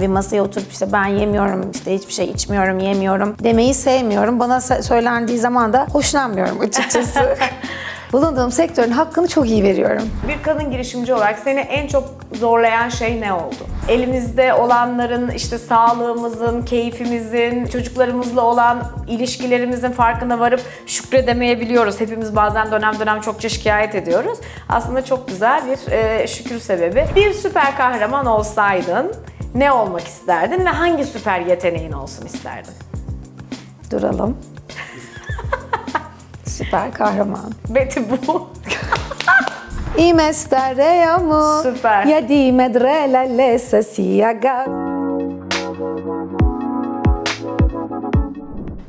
Bir masaya oturup işte ben yemiyorum, işte hiçbir şey içmiyorum, yemiyorum demeyi sevmiyorum. Bana söylendiği zaman da hoşlanmıyorum açıkçası. Bulunduğum sektörün hakkını çok iyi veriyorum. Bir kadın girişimci olarak seni en çok zorlayan şey ne oldu? Elimizde olanların, işte sağlığımızın, keyfimizin, çocuklarımızla olan ilişkilerimizin farkına varıp şükredemeyebiliyoruz. Hepimiz bazen dönem dönem çokça şikayet ediyoruz. Aslında çok güzel bir e, şükür sebebi. Bir süper kahraman olsaydın ne olmak isterdin ve hangi süper yeteneğin olsun isterdin? Duralım. Süper kahraman. Betty bu. I me staremo Süper. Ja di medre la lesa siaga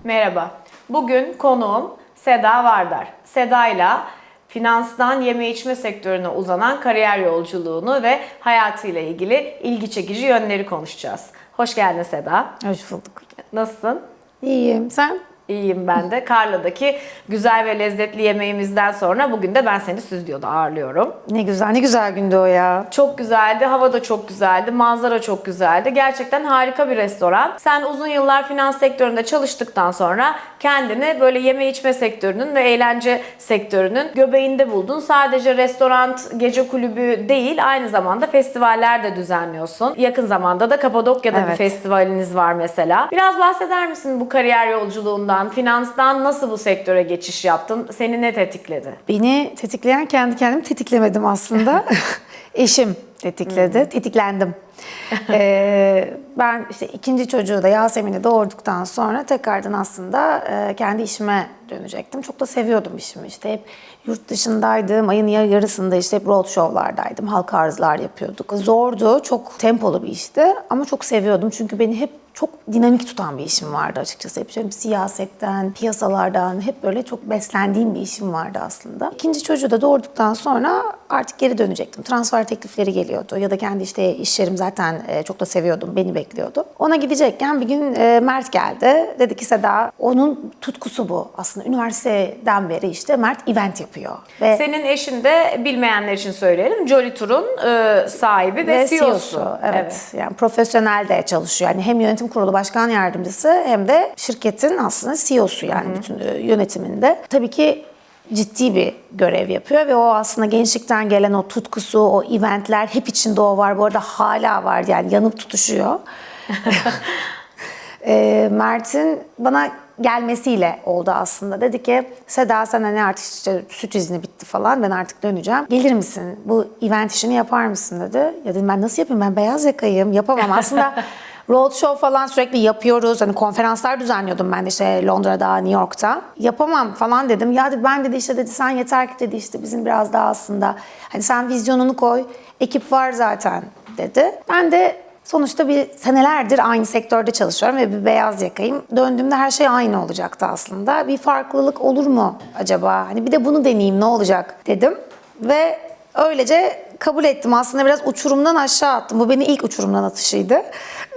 Merhaba. Bugün konuğum Seda Vardar. Seda'yla finanstan yeme içme sektörüne uzanan kariyer yolculuğunu ve hayatıyla ilgili ilgi çekici yönleri konuşacağız. Hoş geldin Seda. Hoş bulduk. Nasılsın? İyiyim. Sen? İyiyim ben de. Karla'daki güzel ve lezzetli yemeğimizden sonra bugün de ben seni stüdyoda ağırlıyorum. Ne güzel, ne güzel gündü o ya. Çok güzeldi, hava da çok güzeldi, manzara çok güzeldi. Gerçekten harika bir restoran. Sen uzun yıllar finans sektöründe çalıştıktan sonra kendini böyle yeme içme sektörünün ve eğlence sektörünün göbeğinde buldun. Sadece restoran, gece kulübü değil, aynı zamanda festivaller de düzenliyorsun. Yakın zamanda da Kapadokya'da bir Evet. festivaliniz var mesela. Biraz bahseder misin bu kariyer yolculuğundan, finanstan nasıl bu sektöre geçiş yaptın? Seni ne tetikledi? Beni tetikleyen kendi kendimi tetiklemedim aslında. Eşim tetikledi, tetiklendim. Ee, ben işte ikinci çocuğu da Yasemin'i doğurduktan sonra tekrardan aslında e, kendi işime dönecektim. Çok da seviyordum işimi işte hep yurt dışındaydım. Ayın yar- yarısında işte hep road show'lardaydım. Halka arzlar yapıyorduk. Zordu, çok tempolu bir işti ama çok seviyordum. Çünkü beni hep çok dinamik tutan bir işim vardı açıkçası. Hep şöyle siyasetten, piyasalardan hep böyle çok beslendiğim bir işim vardı aslında. İkinci çocuğu da doğurduktan sonra artık geri dönecektim. Transfer teklifleri geliyordu ya da kendi işte iş yerim zaten e, çok da seviyordum. Beni bekliyordu. Ona gidecekken bir gün e, Mert geldi. Dedi ki Seda onun tutkusu bu. Aslında üniversiteden beri işte Mert event yapıyor. Ve Senin eşin de bilmeyenler için söyleyelim. Jolly Tour'un e, sahibi ve, ve CEO'su. CEO'su. Evet. Yani profesyonel de çalışıyor. Yani hem yönetim kurulu başkan yardımcısı hem de şirketin aslında CEO'su yani bütün e, yönetiminde. Tabii ki ciddi bir görev yapıyor ve o aslında gençlikten gelen o tutkusu, o eventler hep içinde o var. Bu arada hala var yani yanıp tutuşuyor. E, Mert'in bana gelmesiyle oldu aslında. Dedi ki Seda sen hani artık işte süt izni bitti falan ben artık döneceğim. Gelir misin? Bu event işini yapar mısın dedi. Ya dedim ben nasıl yapayım ben beyaz yakayım yapamam. Aslında roadshow falan sürekli yapıyoruz. Hani konferanslar düzenliyordum ben de işte Londra'da, New York'ta. Yapamam falan dedim. Ya dedi, ben dedi işte dedi sen yeter ki dedi işte bizim biraz daha aslında hani sen vizyonunu koy. Ekip var zaten dedi. Ben de Sonuçta bir senelerdir aynı sektörde çalışıyorum ve bir beyaz yakayım. Döndüğümde her şey aynı olacaktı aslında. Bir farklılık olur mu acaba? Hani bir de bunu deneyeyim ne olacak dedim. Ve öylece kabul ettim. Aslında biraz uçurumdan aşağı attım. Bu beni ilk uçurumdan atışıydı.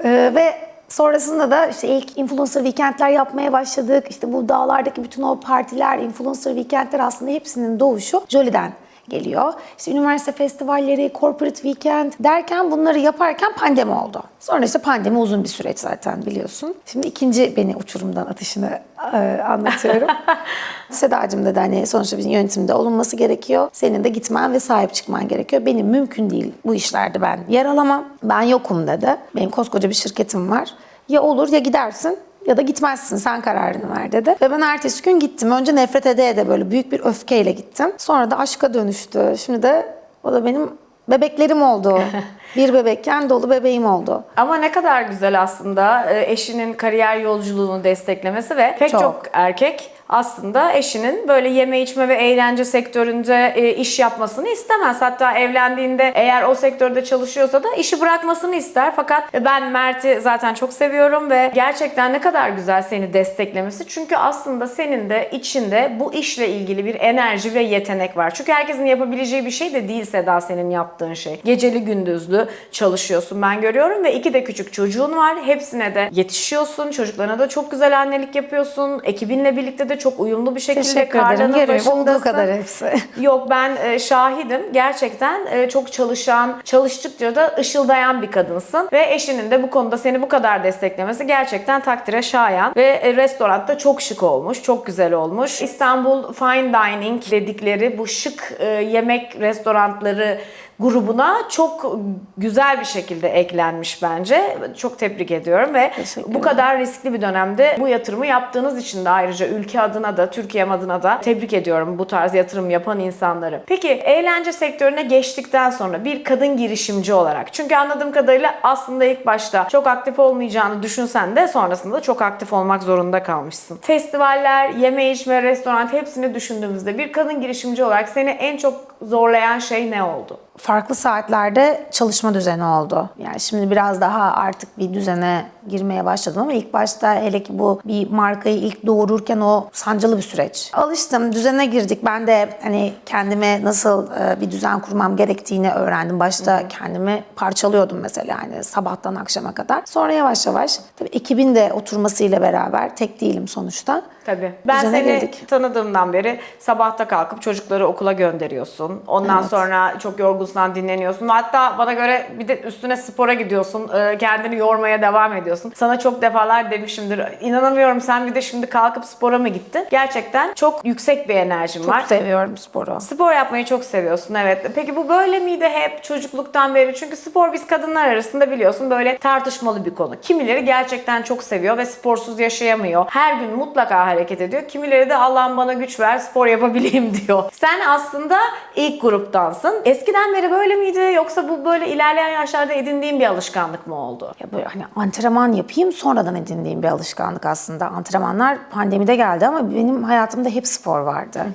Ee, ve sonrasında da işte ilk influencer weekendler yapmaya başladık. İşte bu dağlardaki bütün o partiler, influencer weekendler aslında hepsinin doğuşu Jolly'den geliyor. İşte üniversite festivalleri, corporate weekend derken bunları yaparken pandemi oldu. Sonra işte pandemi uzun bir süreç zaten biliyorsun. Şimdi ikinci beni uçurumdan atışını e, anlatıyorum. Sedacığım dedi hani sonuçta bizim yönetimde olunması gerekiyor. Senin de gitmen ve sahip çıkman gerekiyor. Benim mümkün değil bu işlerde ben yer alamam. Ben yokum dedi. Benim koskoca bir şirketim var. Ya olur ya gidersin ya da gitmezsin sen kararını ver dedi. Ve ben ertesi gün gittim. Önce nefret ede ede böyle büyük bir öfkeyle gittim. Sonra da aşka dönüştü. Şimdi de o da benim bebeklerim oldu. bir bebekken dolu bebeğim oldu. Ama ne kadar güzel aslında e, eşinin kariyer yolculuğunu desteklemesi ve pek çok, Çok. erkek aslında eşinin böyle yeme içme ve eğlence sektöründe e, iş yapmasını istemez. Hatta evlendiğinde eğer o sektörde çalışıyorsa da işi bırakmasını ister. Fakat ben Mert'i zaten çok seviyorum ve gerçekten ne kadar güzel seni desteklemesi. Çünkü aslında senin de içinde bu işle ilgili bir enerji ve yetenek var. Çünkü herkesin yapabileceği bir şey de değil Seda senin yaptığın şey. Geceli gündüzlü çalışıyorsun ben görüyorum ve iki de küçük çocuğun var. Hepsine de yetişiyorsun. Çocuklarına da çok güzel annelik yapıyorsun. Ekibinle birlikte de Çok uyumlu bir şekilde Teşekkür ederim. Yerim olduğu kadar hepsi. Yok ben e, şahidim. Gerçekten e, çok çalışan, çalıştıkça da ışıldayan bir kadınsın. Ve eşinin de bu konuda seni bu kadar desteklemesi gerçekten takdire şayan. Ve e, restoranda çok şık olmuş, çok güzel olmuş. İstanbul Fine Dining dedikleri bu şık yemek restoranları grubuna çok güzel bir şekilde eklenmiş bence. Çok tebrik ediyorum ve bu kadar riskli bir dönemde bu yatırımı yaptığınız için de ayrıca ülke adına da Türkiye adına da tebrik ediyorum bu tarz yatırım yapan insanları. Peki eğlence sektörüne geçtikten sonra bir kadın girişimci olarak çünkü anladığım kadarıyla aslında ilk başta çok aktif olmayacağını düşünsen de sonrasında da çok aktif olmak zorunda kalmışsın. Festivaller, yeme içme, restoran hepsini düşündüğümüzde bir kadın girişimci olarak seni en çok zorlayan şey ne oldu? Farklı saatlerde çalışma düzeni oldu. Yani şimdi biraz daha artık bir düzene girmeye başladım ama ilk başta hele ki bu bir markayı ilk doğururken o sancılı bir süreç. Alıştım, düzene girdik. Ben de hani kendime nasıl e, bir düzen kurmam gerektiğini öğrendim. Başta kendimi parçalıyordum mesela hani sabahtan akşama kadar. Sonra yavaş yavaş tabii ekibin de oturmasıyla beraber tek değilim sonuçta. Tabii. Ben Düzene seni girdik. tanıdığımdan beri sabahta kalkıp çocukları okula gönderiyorsun. Ondan Evet. sonra çok yorgunsan dinleniyorsun. Hatta bana göre bir de üstüne spora gidiyorsun. Ee, Kendini yormaya devam ediyorsun. Sana çok defalar demişimdir. İnanamıyorum sen bir de şimdi kalkıp spora mı gittin? Gerçekten çok yüksek bir enerjin Çok var. seviyorum sporu. Spor yapmayı çok seviyorsun evet. Peki bu böyle miydi hep çocukluktan beri? Çünkü spor biz kadınlar arasında biliyorsun böyle tartışmalı bir konu. Kimileri gerçekten çok seviyor ve sporsuz yaşayamıyor. Her gün mutlaka hareket ediyor. Kimileri de Allah'ım bana güç ver spor yapabileyim diyor. Sen aslında ilk gruptansın. Eskiden beri böyle miydi yoksa bu böyle ilerleyen yaşlarda edindiğin bir alışkanlık mı oldu? Ya böyle hani antrenman yapayım sonradan edindiğim bir alışkanlık aslında. Antrenmanlar pandemide geldi ama benim hayatımda hep spor vardı.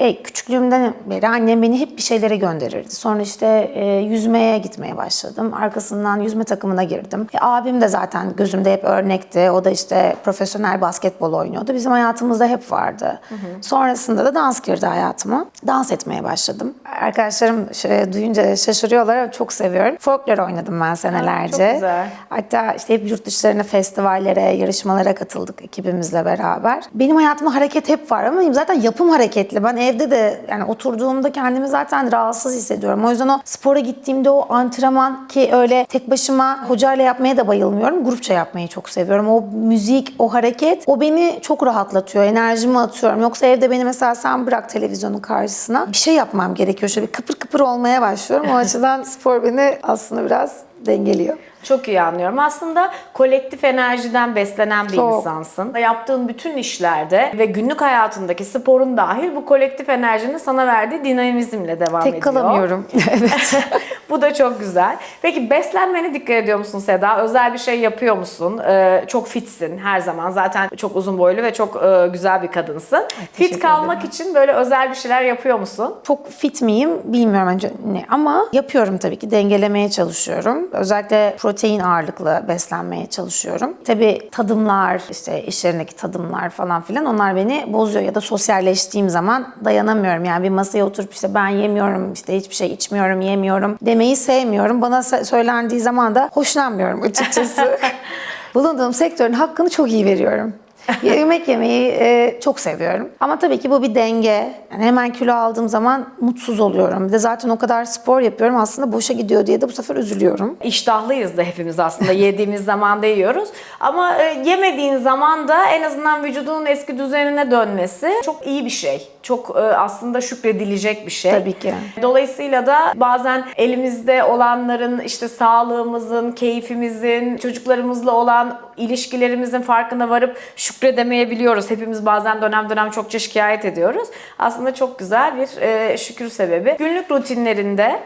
E, küçüklüğümden beri annem beni hep bir şeylere gönderirdi. Sonra işte e, yüzmeye gitmeye başladım. Arkasından yüzme takımına girdim. E, abim de zaten gözümde hep örnekti. O da işte profesyonel basketbol oynuyordu. Bizim hayatımızda hep vardı. Sonrasında da dans girdi hayatıma. Dans etmeye başladım. Arkadaşlarım şey, duyunca şaşırıyorlar ama çok seviyorum. Folklor oynadım ben senelerce. çok güzel. Hatta işte hep yurt dışlarına festivallere, yarışmalara katıldık ekibimizle beraber. Benim hayatımda hareket hep var ama zaten yapım hareketli. Ben evde de yani oturduğumda kendimi zaten rahatsız hissediyorum. O yüzden o spora gittiğimde o antrenman ki öyle tek başıma hocayla yapmaya da bayılmıyorum. Grupça yapmayı çok seviyorum. O müzik, o hareket o beni çok rahatlatıyor. Enerjimi atıyorum. Yoksa evde beni mesela sen bırak televizyonun karşısına bir şey yapmam gerekiyor. Şöyle bir kıpır kıpır olmaya başlıyorum. O açıdan spor beni aslında biraz dengeliyor. Çok iyi anlıyorum. Aslında kolektif enerjiden beslenen bir Çok. insansın. Yaptığın bütün işlerde ve günlük hayatındaki sporun dahil bu kolektif enerjinin sana verdiği dinamizmle devam Tek ediyor. kalamıyorum. evet. bu da çok güzel. Peki beslenmene dikkat ediyor musun Seda? Özel bir şey yapıyor musun? Ee, çok fitsin her zaman. Zaten çok uzun boylu ve çok e, güzel bir kadınsın. Fit teşekkür kalmak ederim. için böyle özel bir şeyler yapıyor musun? Çok fit miyim bilmiyorum önce ne ama yapıyorum tabii ki dengelemeye çalışıyorum. Özellikle protein ağırlıklı beslenmeye çalışıyorum. Tabii tadımlar, işte iş yerindeki tadımlar falan filan onlar beni bozuyor ya da sosyalleştiğim zaman dayanamıyorum. Yani bir masaya oturup işte ben yemiyorum, işte hiçbir şey içmiyorum, yemiyorum demeyi sevmiyorum. Bana söylendiği zaman da hoşlanmıyorum açıkçası. Bulunduğum sektörün hakkını çok iyi veriyorum. Yemek yemeyi e, çok seviyorum. Ama tabii ki bu bir denge. Yani hemen kilo aldığım zaman mutsuz oluyorum. Bir de zaten o kadar spor yapıyorum aslında boşa gidiyor diye de bu sefer üzülüyorum. İştahlıyız da hepimiz aslında yediğimiz zaman da yiyoruz. Ama e, yemediğin zaman da en azından vücudunun eski düzenine dönmesi çok iyi bir şey. Çok e, aslında şükredilecek bir şey. Tabii ki. Dolayısıyla da bazen elimizde olanların işte sağlığımızın, keyfimizin, çocuklarımızla olan ilişkilerimizin farkına varıp şükredemeyebiliyoruz. Hepimiz bazen dönem dönem çokça şikayet ediyoruz. Aslında çok güzel bir e, şükür sebebi. Günlük rutinlerinde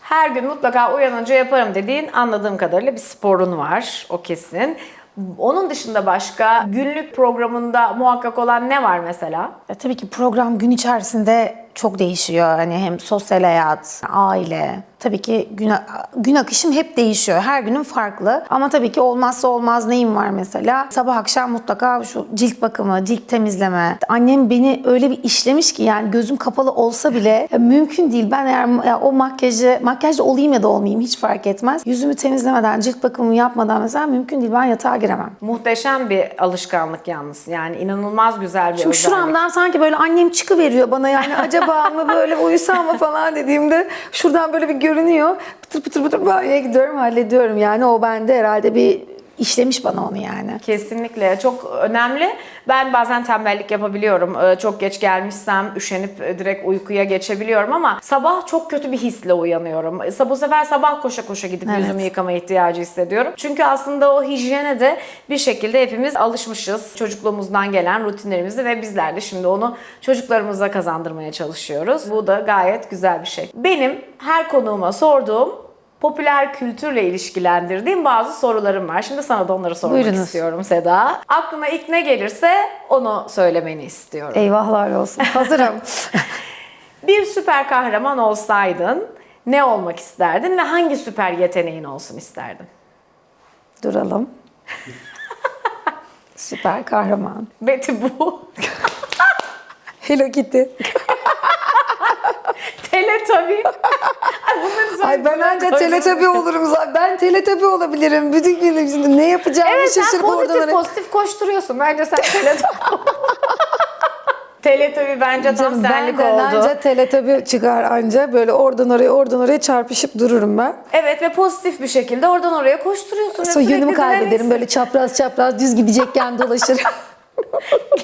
her gün mutlaka uyanınca yaparım dediğin anladığım kadarıyla bir sporun var. O kesin. Onun dışında başka günlük programında muhakkak olan ne var mesela? Ya tabii ki program gün içerisinde çok değişiyor. Hani hem sosyal hayat, aile, tabii ki gün, gün akışım hep değişiyor. Her günün farklı. Ama tabii ki olmazsa olmaz neyim var mesela? Sabah akşam mutlaka şu cilt bakımı, cilt temizleme. Annem beni öyle bir işlemiş ki yani gözüm kapalı olsa bile ya mümkün değil. Ben eğer ya o makyajı, makyajda olayım ya da olmayayım hiç fark etmez. Yüzümü temizlemeden, cilt bakımımı yapmadan mesela mümkün değil. Ben yatağa giremem. Muhteşem bir alışkanlık yalnız. Yani inanılmaz güzel bir Çünkü özellik. şuramdan sanki böyle annem çıkıveriyor bana yani acaba mı böyle uyusam mı falan dediğimde şuradan böyle bir görünüyor. Pıtır pıtır pıtır banyoya gidiyorum hallediyorum yani o bende herhalde bir işlemiş bana onu yani. Kesinlikle çok önemli. Ben bazen tembellik yapabiliyorum. Ee, Çok geç gelmişsem üşenip e, direkt uykuya geçebiliyorum ama sabah çok kötü bir hisle uyanıyorum. E, Bu sefer sabah koşa koşa gidip Evet. yüzümü yıkama ihtiyacı hissediyorum. Çünkü aslında o hijyene de bir şekilde hepimiz alışmışız. Çocukluğumuzdan gelen rutinlerimizi ve bizler de şimdi onu çocuklarımıza kazandırmaya çalışıyoruz. Bu da gayet güzel bir şey. Benim her konuğuma sorduğum popüler kültürle ilişkilendirdiğim bazı sorularım var. Şimdi sana da onları sormak Buyurunuz. istiyorum Seda. Aklına ilk ne gelirse onu söylemeni istiyorum. Eyvahlar olsun. Hazırım. Bir süper kahraman olsaydın ne olmak isterdin ve hangi süper yeteneğin olsun isterdin? Duralım. Süper kahraman. Betty bu. Hello Kitty. Teletubby. Ay bunları Ay ben anca teletabi olurum zaten. Ben teletabi olabilirim. Bütün gün şimdi ne yapacağımı Evet sen şaşırıp oradan pozitif oraya. pozitif koşturuyorsun. Bence sen Teletubby. Teletubby bence tam Canım, senlik ben oldu. anca teletabi çıkar anca böyle oradan oraya oradan oraya çarpışıp dururum ben. Evet ve pozitif bir şekilde oradan oraya koşturuyorsun. Sonra yönümü kaybederim böyle çapraz çapraz düz gidecekken dolaşırım.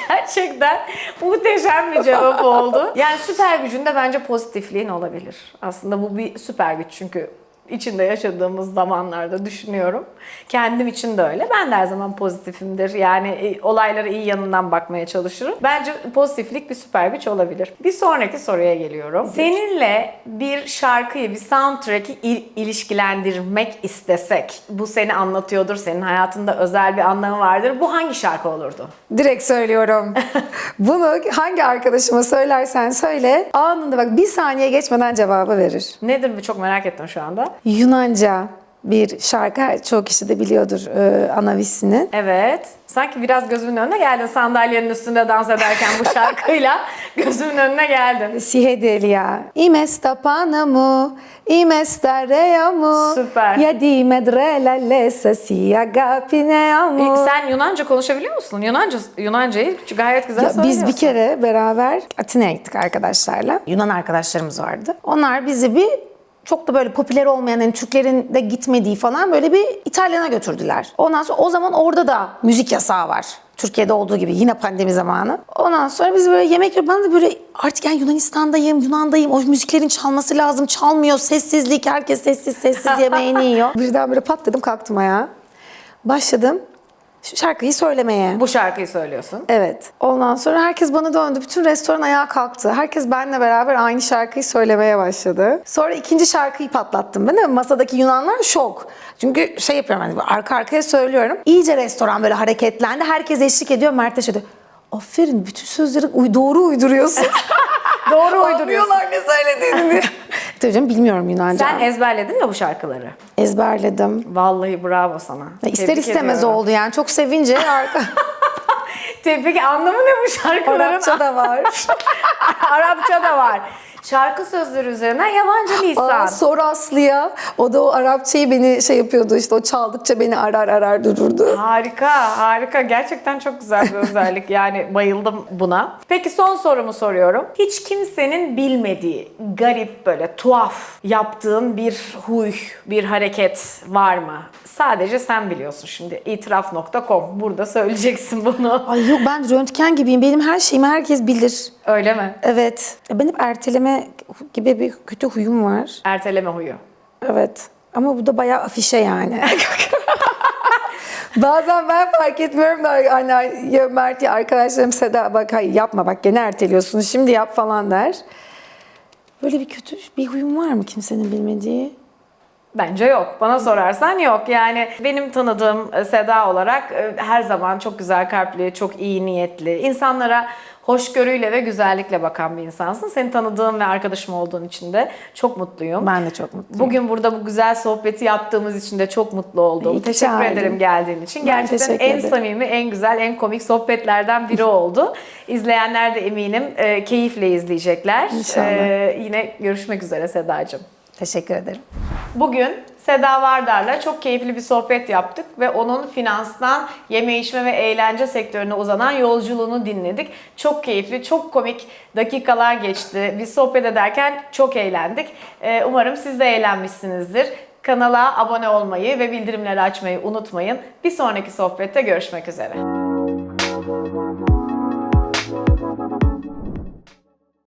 Gerçekten muhteşem bir cevap oldu. Yani süper gücünde bence pozitifliğin olabilir. Aslında bu bir süper güç çünkü içinde yaşadığımız zamanlarda düşünüyorum. Kendim için de öyle. Ben de her zaman pozitifimdir. Yani e, olaylara iyi yanından bakmaya çalışırım. Bence pozitiflik bir süper güç olabilir. Bir sonraki soruya geliyorum. Seninle bir şarkıyı, bir soundtrack'i il- ilişkilendirmek istesek, bu seni anlatıyordur, senin hayatında özel bir anlamı vardır. Bu hangi şarkı olurdu? Direkt söylüyorum. Bunu hangi arkadaşıma söylersen söyle anında bak bir saniye geçmeden cevabı verir. Nedir bu çok merak ettim şu anda. Yunanca bir şarkı çoğu kişi de biliyordur e, Anavis'ini. Evet. Sanki biraz gözümün önüne geldin sandalyenin üstünde dans ederken bu şarkıyla gözümün önüne geldin. Sihedelia. Ime stapanamu, ime stareamu. Süper. Ya di medrela lesa si agapineamu. Sen Yunanca konuşabiliyor musun? Yunanca Yunancayı gayet güzel Ya söylüyorsun. biz bir kere beraber Atina'ya gittik arkadaşlarla. Yunan arkadaşlarımız vardı. Onlar bizi bir çok da böyle popüler olmayan, hani Türklerin de gitmediği falan böyle bir İtalyan'a götürdüler. Ondan sonra o zaman orada da müzik yasağı var. Türkiye'de olduğu gibi yine pandemi zamanı. Ondan sonra biz böyle yemek yiyoruz. Ben de böyle artık yani Yunanistan'dayım, Yunan'dayım. O müziklerin çalması lazım. Çalmıyor. Sessizlik. Herkes sessiz sessiz yemeğini yiyor. Birden böyle pat dedim kalktım ayağa. Başladım şarkıyı söylemeye. Bu şarkıyı söylüyorsun. Evet. Ondan sonra herkes bana döndü. Bütün restoran ayağa kalktı. Herkes benimle beraber aynı şarkıyı söylemeye başladı. Sonra ikinci şarkıyı patlattım ben de masadaki Yunanlar şok. Çünkü şey yapıyorum hani arka arkaya söylüyorum. İyice restoran böyle hareketlendi. Herkes eşlik ediyor. Mert de şey diyor, Aferin bütün sözleri doğru uyduruyorsun. Doğru uyduruyorsun. Anlıyorlar ne söylediğini. Tabii canım bilmiyorum Yunanca. Sen ezberledin mi bu şarkıları? Ezberledim. Vallahi bravo sana. İster Tebrik istemez ediyorum. oldu yani. Çok sevince arka... Te- Peki anlamı ne bu şarkıların? Arapça da var. Arapça da var. Şarkı sözleri üzerine yabancı lisan. Aa, sor Aslı'ya. O da o Arapçayı beni şey yapıyordu işte o çaldıkça beni arar arar dururdu. Harika, harika. Gerçekten çok güzel bir özellik. Yani bayıldım buna. Peki son sorumu soruyorum. Hiç kimsenin bilmediği, garip böyle tuhaf yaptığın bir huy, bir hareket var mı? Sadece sen biliyorsun şimdi. itiraf.com. Burada söyleyeceksin bunu. Ay yok ben röntgen gibiyim. Benim her şeyimi herkes bilir. Öyle mi? Evet. Ya Benim erteleme gibi bir kötü huyum var. Erteleme huyu. Evet. Ama bu da bayağı afişe yani. Bazen ben fark etmiyorum da anne ya Mert ya arkadaşlarım Seda bak hayır yapma bak gene erteliyorsun şimdi yap falan der. Böyle bir kötü bir huyum var mı kimsenin bilmediği? Bence yok. Bana sorarsan yok. Yani benim tanıdığım e, Seda olarak e, her zaman çok güzel kalpli, çok iyi niyetli, insanlara hoşgörüyle ve güzellikle bakan bir insansın. Seni tanıdığım ve arkadaşım olduğun için de çok mutluyum. Ben de çok mutluyum. Bugün burada bu güzel sohbeti yaptığımız için de çok mutlu oldum. İyi teşekkür çağırdın. ederim geldiğin için. Ben Gerçekten en ederim. samimi, en güzel, en komik sohbetlerden biri oldu. İzleyenler de eminim e, keyifle izleyecekler. İnşallah. E, yine görüşmek üzere Sedacığım. Teşekkür ederim. Bugün Seda Vardar'la çok keyifli bir sohbet yaptık ve onun finanstan yeme içme ve eğlence sektörüne uzanan yolculuğunu dinledik. Çok keyifli, çok komik dakikalar geçti. Biz sohbet ederken çok eğlendik. Ee, umarım siz de eğlenmişsinizdir. Kanala abone olmayı ve bildirimleri açmayı unutmayın. Bir sonraki sohbette görüşmek üzere.